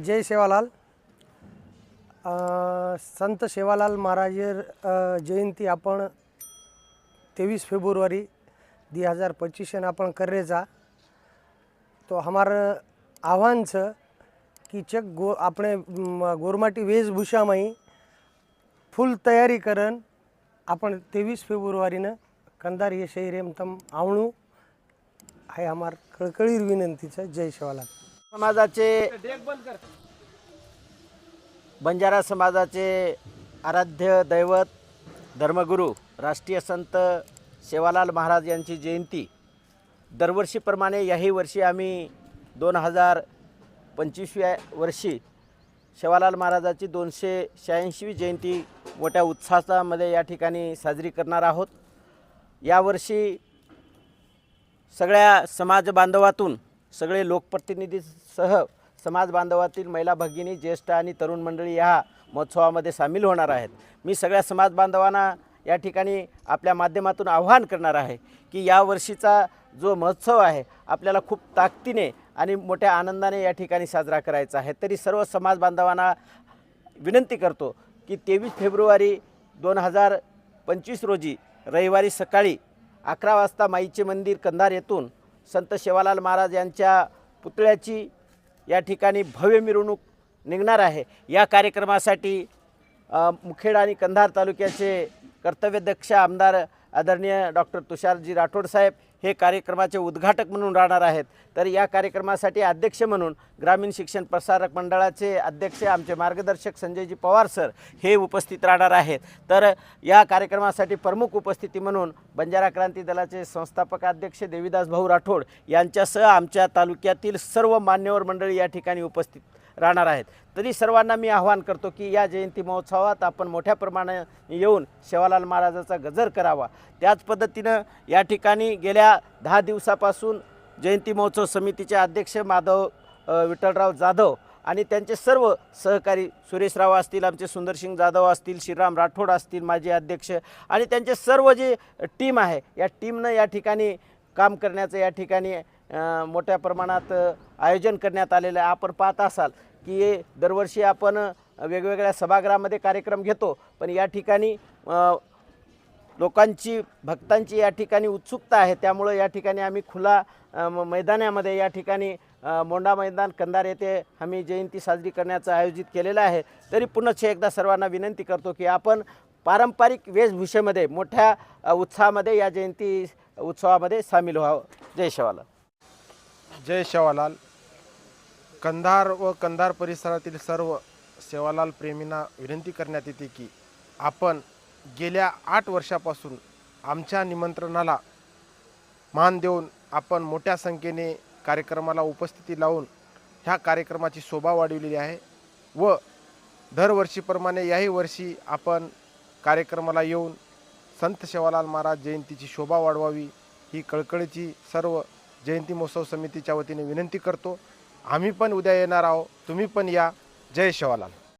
जय सेवालाल. संत सेवालाल महाराज जयंती आपण तेवीस फेब्रुवारी दी हज़ार पच्चीस आपण कर रहे जा. तो हमार आह्वान छ कि चक गो अपने गोरमाटी वेशभूषा में फुल तैयारी करन आपण तेवीस फेब्रुवारीनं कंदार हे शहरेम तम आवणू. आहे हमार कळकळीर विनंतीचं जय शिवाला समाजाचे बंजारा समाजाचे आराध्य दैवत धर्मगुरू राष्ट्रीय संत सेवालाल महाराज यांची जयंती. दरवर्षीप्रमाणे याही वर्षी आम्ही दोन हजार पंचवीसव्या वर्षी सेवालाल महाराजाची दोनशे शहाऐंशीवी जयंती मोठ्या उत्साहामध्ये या ठिकाणी साजरी करणार आहोत. यावर्षी सगळ्या समाज बांधवातून सगळे लोकप्रतिनिधीसह समाज बांधवातील महिला भगिनी ज्येष्ठ आणि तरुण मंडळी ह्या महोत्सवामध्ये सामील होणार आहेत. मी सगळ्या समाज बांधवांना या ठिकाणी आपल्या माध्यमातून आव्हान करणार आहे की या वर्षीचा जो महोत्सव आहे आपल्याला खूप ताकदीने आणि मोठ्या आनंदाने या ठिकाणी साजरा करायचा आहे. तरी सर्व समाज बांधवांना विनंती करतो की तेवीस फेब्रुवारी दोन हजार पंचवीस रोजी रविवारी सकाळी अकरा वाजता माईचे मंदिर कंधार येथून संत शेवालाल महाराज यांच्या पुतळ्याची या ठिकाणी भव्य मिरवणूक निघणार आहे. या कार्यक्रमासाठी मुखेड आणि कंधार तालुक्याचे कर्तव्यदक्ष आमदार आदरणीय डॉक्टर तुषारजी राठोड साहेब हे कार्यक्रमाचे उद्घाटक म्हणून राहणार आहेत. तर या कार्यक्रमासाठी अध्यक्ष म्हणून ग्रामीण शिक्षण प्रसारक मंडळाचे अध्यक्ष आमचे मार्गदर्शक संजयजी पवार सर हे उपस्थित राहणार आहेत. तर या कार्यक्रमासाठी प्रमुख उपस्थिती म्हणून बंजारा क्रांती दलाचे संस्थापक अध्यक्ष देवीदास भाऊ राठोड यांच्यासह आमच्या तालुक्यातील सर्व मान्यवर मंडळी या ठिकाणी उपस्थित राहणार आहेत. तरी सर्वांना मी आवाहन करतो की या जयंती महोत्सवात आपण मोठ्या प्रमाणात येऊन शेवालाल महाराजाचा गजर करावा. त्याच पद्धतीनं या ठिकाणी गेल्या दहा दिवसापासून जयंती महोत्सव समितीचे अध्यक्ष माधव विठ्ठलराव जाधव आणि त्यांचे सर्व सहकारी सुरेशराव असतील आमचे सुंदरसिंग जाधव असतील श्रीराम राठोड असतील माजी अध्यक्ष आणि त्यांचे सर्व जे टीम आहे या टीमनं या ठिकाणी काम करण्याचं या ठिकाणी मोठ्या प्रमाणात आयोजन करण्यात आलेलं आहे. आपण पाहत असाल की दरवर्षी आपण वेगवेगळ्या सभागृहामध्ये कार्यक्रम घेतो पण या ठिकाणी लोकांची भक्तांची या ठिकाणी उत्सुकता आहे. त्यामुळं या ठिकाणी आम्ही खुला म- मैदानामध्ये या ठिकाणी मोंडा मैदान कंधार येथे आम्ही जयंती साजरी करण्याचं आयोजित केलेलं आहे. तरी पुनश्च एकदा सर्वांना विनंती करतो की आपण पारंपरिक वेशभूषेमध्ये मोठ्या उत्साहामध्ये या जयंती उत्सवामध्ये सामील व्हावं. जय शवालाल. जय शवालाल. कंधार व कंधार परिसरातील सर्व सेवालाल प्रेमींना विनंती करण्यात येते की आपण गेल्या आठ वर्षापासून आमच्या निमंत्रणाला मान देऊन आपण मोठ्या संख्येने कार्यक्रमाला उपस्थिती लावून ह्या कार्यक्रमाची शोभा वाढवलेली आहे व दरवर्षीप्रमाणे याही वर्षी आपण कार्यक्रमाला येऊन संत शेवालाल महाराज जयंतीची शोभा वाढवावी ही कळकळीची सर्व जयंती महोत्सव समितीच्या वतीने विनंती करतो. आम्ही पण उद्या येणार आहोत. तुम्ही पण या. जय शेवालाल.